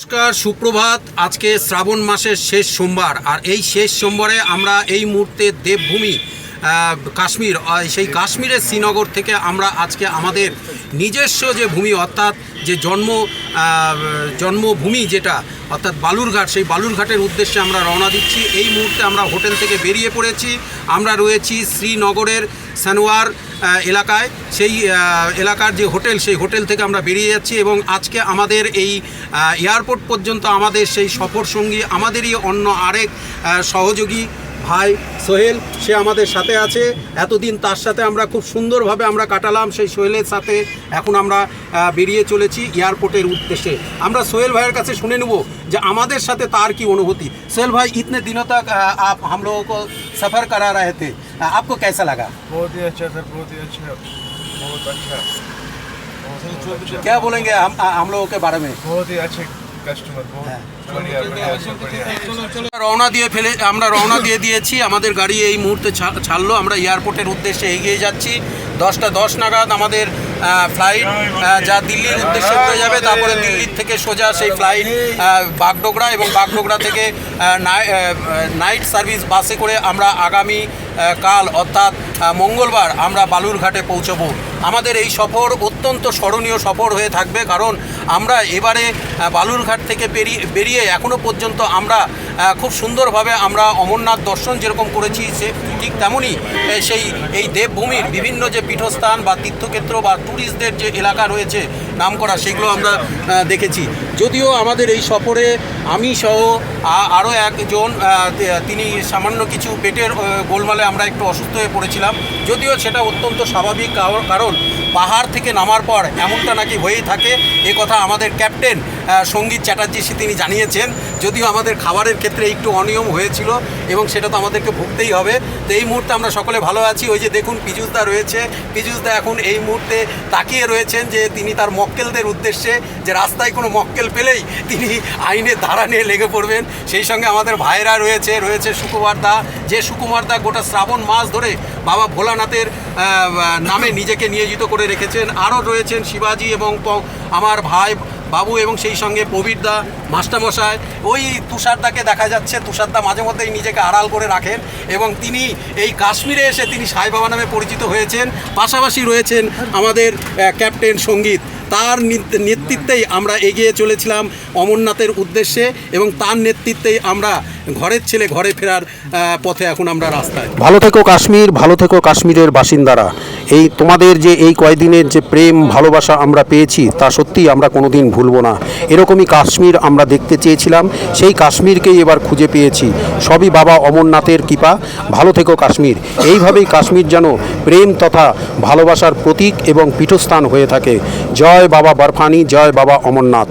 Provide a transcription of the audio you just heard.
নমস্কার, সুপ্রভাত। আজকে শ্রাবণ মাসের শেষ সোমবার, আর এই শেষ সোমবারে আমরা এই মুহূর্তে দেবভূমি কাশ্মীর সেই কাশ্মীরের শ্রীনগর থেকে আমরা আজকে আমাদের নিজস্ব যে ভূমি, অর্থাৎ যে জন্ম জন্মভূমি যেটা, অর্থাৎ বালুরঘাট, সেই বালুরঘাটের উদ্দেশ্যে আমরা রওনা দিচ্ছি। এই মুহূর্তে আমরা হোটেল থেকে বেরিয়ে পড়েছি। আমরা রয়েছি শ্রীনগরের সানোয়ার এলাকায়, সেই এলাকার যে হোটেল, সেই হোটেল থেকে আমরা বেরিয়ে যাচ্ছি এবং আজকে আমাদের এই এয়ারপোর্ট পর্যন্ত আমাদের সেই সফর সঙ্গী, আমাদেরই অন্য আরেক সহযোগী ভাই সোহেল, সে আমাদের সাথে আছে। এতদিন তার সাথে আমরা খুব সুন্দরভাবে আমরা কাটালাম, সেই সোহেলের সাথে এখন আমরা বেরিয়ে চলেছি এয়ারপোর্টের উদ্দেশ্যে আমরা সোহেল ভাইয়ের কাছে শুনে নেব যে আমাদের সাথে তার কি অনুভূতি সোহেল ভাই ইতনে দিনों तक अ, आप हम लोगों को सफ़र करा रहे थे अ, आपको कैसा लगा बहुत ही अच्छा सर बहुत ही अच्छा बहुत अच्छा बहुत अच्छा क्या बोलेंगे हम हम लोगों के बारे में बहुत ही अच्छे कस्टमर बहुत बढ़िया बढ़िया सब बढ़िया রওনা দিয়ে ফেলে আমরা রওনা দিয়ে দিয়েছি আমাদের গাড়ি এই মুহূর্তে ছা- ছাড়লো আমরা এয়ারপোর্টের উদ্দেশ্যে এগিয়ে যাচ্ছি দশটা দশ নাগাদ আমাদের ফ্লাইট যা দিল্লির উদ্দেশ্যে হয়ে যাবে, তারপরে দিল্লির থেকে সোজা সেই ফ্লাইট বাগডোগরা এবং বাগডোগরা থেকে নাইট সার্ভিস বাসে করে আমরা আগামী কাল অর্থাৎ মঙ্গলবার আমরা বালুরঘাটে পৌঁছবো। আমাদের এই সফর অত্যন্ত স্মরণীয় সফর হয়ে থাকবে, কারণ আমরা এবারে বালুরঘাট থেকে বেরিয়ে বেরিয়ে এখনও পর্যন্ত আমরা খুব সুন্দরভাবে আমরা অমরনাথ দর্শন যেরকম করেছি, সে ঠিক তেমনই সেই, এই দেবভূমির বিভিন্ন যে পীঠস্থান বা তীর্থক্ষেত্র বা ট্যুরিস্টদের যে এলাকা রয়েছে, নামকরা, সেগুলো আমরা দেখেছি। যদিও আমাদের এই সফরে আমি সহ আরও একজন তিনি সামান্য কিছু পেটের গোলমালে আমরা একটু অসুস্থ হয়ে পড়েছিলাম। যদিও সেটা অত্যন্ত স্বাভাবিক কার- কারণ পাহাড় থেকে নামার পর এমনটা নাকি হয়েই থাকে। এ কথা আমাদের ক্যাপ্টেন সংগীত চ্যাটার্জি তিনি জানিয়েছেন, যদিও আমাদের খাবারের ক্ষেত্রে একটু অনিয়ম হয়েছিল এবং সেটা তো আমাদেরকে ভুগতেই হবে। তো এই মুহূর্তে আমরা সকলে ভালো আছি। ওই যে দেখুন পীযুষদা রয়েছে। পীযুষদা এখন এই মুহূর্তে তাকিয়ে রয়েছেন যে তিনি তার মক্কেলদের উদ্দেশ্যে, যে রাস্তায় কোনো মক্কেল পেলেই তিনি আইনের ধারা নিয়ে লেগে পড়বেন। সেই সঙ্গে আমাদের ভাইরা রয়েছে রয়েছে সুকুমার দা। যে সুকুমার দা গোটা শ্রাবণ মাস ধরে বাবা ভোলানাথের নামে নিজেকে নিয়োজিত করে রেখেছেন। আরও রয়েছেন শিবাজি এবং আমার ভাই বাবু এবং সেই সঙ্গে প্রবীরদা মাস্টারমশাই, ওই তুষারদাকে দেখা যাচ্ছে তুষারদা মাঝে মধ্যেই নিজেকে আড়াল করে রাখেন এবং তিনি এই কাশ্মীরে এসে তিনি সাই বাবা নামে পরিচিত হয়েছেন, পাশাপাশি রয়েছেন আমাদের ক্যাপ্টেন সংগীত। তার নেতৃত্বেই আমরা এগিয়ে চলেছিলাম অমরনাথের উদ্দেশ্যে এবং তার নেতৃত্বেই আমরা ঘরের ছেলে ঘরে ফেরার পথে এখন আমরা রাস্তায়। ভালো থেকো কাশ্মীর, ভালো থেকো কাশ্মীরের বাসিন্দারা। এই তোমাদের যে এই কয়দিনের যে প্রেম, ভালোবাসা আমরা পেয়েছি, তা সত্যিই আমরা কোনোদিন ভুলবো না। এরকমই কাশ্মীর আমরা দেখতে চেয়েছিলাম, সেই কাশ্মীরকেই এবার খুঁজে পেয়েছি। সবই বাবা অমরনাথের কৃপা। ভালো থেকো কাশ্মীর। এইভাবেই কাশ্মীর যেন প্রেম তথা ভালোবাসার প্রতীক এবং পীঠস্থান হয়ে থাকে। জয় বাবা বরফানি জয় বাবা অমরনাথ।